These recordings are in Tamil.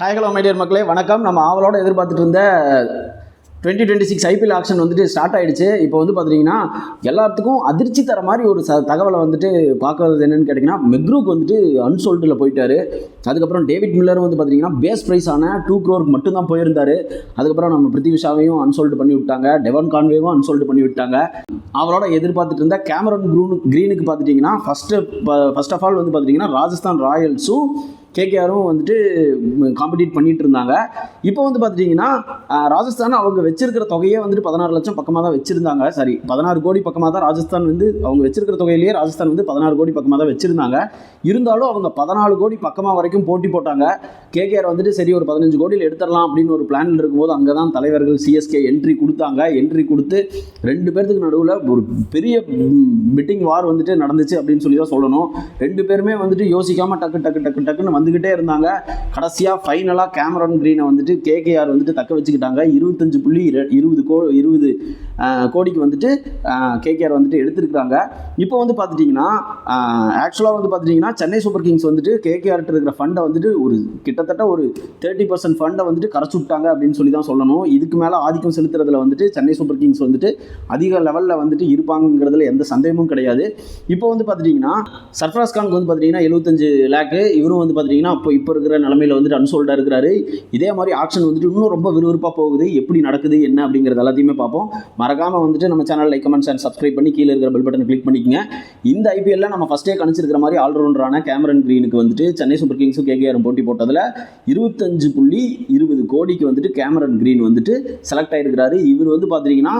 ஹாய் ஹலோ மைடியர் மக்களே. வணக்கம். நம்ம ஆவலோட எதிர்பார்த்துட்டு இருந்த twenty twenty six IPL auction வந்துட்டு ஸ்டார்ட் ஆயிடுச்சு. இப்போ வந்து பார்த்தீங்கன்னா எல்லாத்துக்கும் அதிர்ச்சி தர மாதிரி ஒரு ச தகவலை வந்துட்டு பார்க்கறது என்னென்னு கேட்டிங்கன்னா மெக்ரூக் வந்துட்டு அன்சோல்டில் போயிட்டாரு. அதுக்கப்புறம் டேவிட் மில்லரும் வந்து பார்த்தீங்கன்னா பேஸ் ப்ரைஸ் ஆன டூ க்ரோருக்கு மட்டும்தான் போயிருந்தார். அதுக்கப்புறம் நம்ம பிருத்திவிஷாவையும் அன்சோல்டு பண்ணி விட்டாங்க. டெவன் கான்வேவும் அன்சோல்டு பண்ணி விட்டாங்க. அவரோட எதிர்பார்த்துட்டு இருந்த கேமரன் க்ரூனு க்ரீனுக்கு பார்த்துட்டிங்கன்னா ஃபஸ்ட்டு ஃபர்ஸ்ட் ஆஃப் ஆல் வந்து பார்த்தீங்கன்னா ராஜஸ்தான் ராயல்ஸும் கேகேஆரும் வந்துட்டு காம்படிட் பண்ணிட்டு இருந்தாங்க. இப்போ வந்து பார்த்துட்டிங்கன்னா ராஜஸ்தான் அவங்க வச்சிருக்கிற தொகையே வந்துட்டு பதினாறு லட்சம் பக்கமாக தான் வச்சிருந்தாங்க. சாரி பதினாறு கோடி பக்கமாக தான் ராஜஸ்தான் வந்து அவங்க வச்சிருக்கிற தொகையிலேயே ராஜஸ்தான் வந்து பதினாறு கோடி பக்கமாக தான் வச்சிருந்தாங்க. இருந்தாலும் அவங்க பதினாலு கோடி பக்கமாக வரைக்கும் போட்டி போட்டாங்க. கேகேஆர் வந்துட்டு சரி ஒரு பதினஞ்சு கோடியில் எடுத்துடலாம் அப்படின்னு ஒரு பிளானில் இருக்கும்போது அங்கே தான் தலைவர்கள் சிஎஸ்கே என்ட்ரி கொடுத்தாங்க. என்ட்ரி கொடுத்து ரெண்டு பேர்த்துக்கு நடுவில் ஒரு பெரிய பிட்டிங் வார் வந்துட்டு நடந்துச்சு அப்படின்னு சொல்லி தான் சொல்லணும். ரெண்டு பேருமே வந்துட்டு யோசிக்காமல் டக்கு டக்கு டக்கு டக்குன்னு வந்துக்கிட்டே இருந்தாங்க. கடைசியாக ஃபைனலாக கேமரான் க்ரீனை வந்துட்டு கேகேஆர் வந்துட்டு தக்க வச்சுக்கிட்டாங்க. இருபத்தஞ்சு புள்ளி இரு- இருபது கோ இருபது கோடிக்கு வந்துட்டு கேகேஆர் வந்துட்டு எடுத்திருக்கிறாங்க. இப்போ வந்து பார்த்துட்டிங்கன்னா ஆக்சுவலாக வந்து பார்த்துட்டிங்கன்னா சென்னை சூப்பர் கிங்ஸ் வந்துட்டு கேகேஆர்ட்டு இருக்கிற ஃபண்டை வந்துட்டு ஒரு கிட்டத்தட்ட ஒரு தேர்ட்டி பர்சன்ட் ஃபண்டை வந்துட்டு கரைச்சி விட்டாங்க அப்படின்னு சொல்லி தான் சொல்லணும். இதுக்கு மேலே ஆதிக்கம் செலுத்துறதுல வந்துட்டு சென்னை சூப்பர் கிங்ஸ் வந்துட்டு அதிக லெவலில் வந்துட்டு இருப்பாங்கிறதுல எந்த சந்தேகமும் கிடையாது. இப்போ வந்து பார்த்துட்டிங்கன்னா சர்ஃப்ராஸ் கானுக்கு வந்து பார்த்தீங்கன்னா எழுபத்தஞ்சு லேக்கு இவரும் வந்து பார்த்தீங்கன்னா இப்போ இப்போ இருக்கிற நிலமையில் வந்துட்டு அன்சோல்டாக இருக்கிறாரு. இதே மாதிரி ஆக்ஷன் வந்துட்டு இன்னும் ரொம்ப விறுவிறுப்பாக போகுது. எப்படி நடக்குது என்ன அப்படிங்கிறது எல்லாத்தையுமே பார்ப்போம். மறக்காமல் வந்துட்டு நம்ம channel like comments and subscribe பண்ணி கீழே இருக்கிற பெல் பட்டன் கிளிக் பண்ணிக்கங்க. இந்த ஐபிஎல்ல நம்ம ஃபஸ்ட்டே கணிச்சிருக்கிற மாதிரி ஆல்ரவுண்டரான கேமரன் க்ரீனுக்கு வந்துட்டு சென்னை சூப்பர் கிங்ஸும் கேகேஆரும் போட்டி போட்டதில் இருபத்தஞ்சு புள்ளி இருபது கோடிக்கு வந்துட்டு கேமரன் க்ரீன் வந்துட்டு செலக்ட் ஆகிருக்கிறாரு இவர் வந்து பார்த்தீங்கன்னா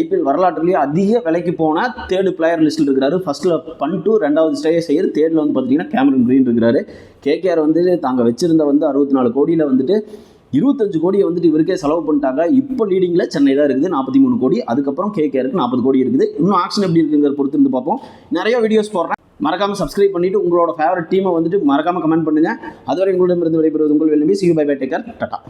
ஐபிஎல் வரலாற்றுலேயே அதிக விலைக்கு போன தேர்டு பிளேயர் லிஸ்ட்டில் இருக்கிறாரு. ஃபர்ஸ்ட்டில் டூ ரெண்டாவது ஸ்டே செய்யற தேர்டில் வந்து பார்த்தீங்கன்னா கேமரன் க்ரீன் இருக்கிறாரு. கேகேஆர் வந்து தாங்க வச்சிருந்த வந்து அறுபத்தி நாலு கோடியில் வந்துட்டு இருபத்தஞ்சு கோடியை வந்துட்டு இவருக்கே செலவு பண்ணிட்டாங்க. இப்போ லீடிங்கில் சென்னை தான் இருக்குது நாற்பத்தி மூணு கோடி. அதுக்கப்புறம் கேகேஆருக்கு நாற்பது கோடி இருக்குது. இன்னும் ஆக்ஷன் எப்படி இருக்குங்கிறத பொறுத்து இருந்து பார்ப்போம். நிறைய வீடியோஸ் போடுறேன். மறக்காமல் சப்ஸ்கிரைப் பண்ணிட்டு உங்களோட ஃபேவரட் டீமை வந்துட்டு மறக்காமல் கமெண்ட் பண்ணுங்கள் அதுவரை உங்களிடமிருந்து விடைபெறுவது உங்கள் வெள்ளம்பி see bye bye take care tata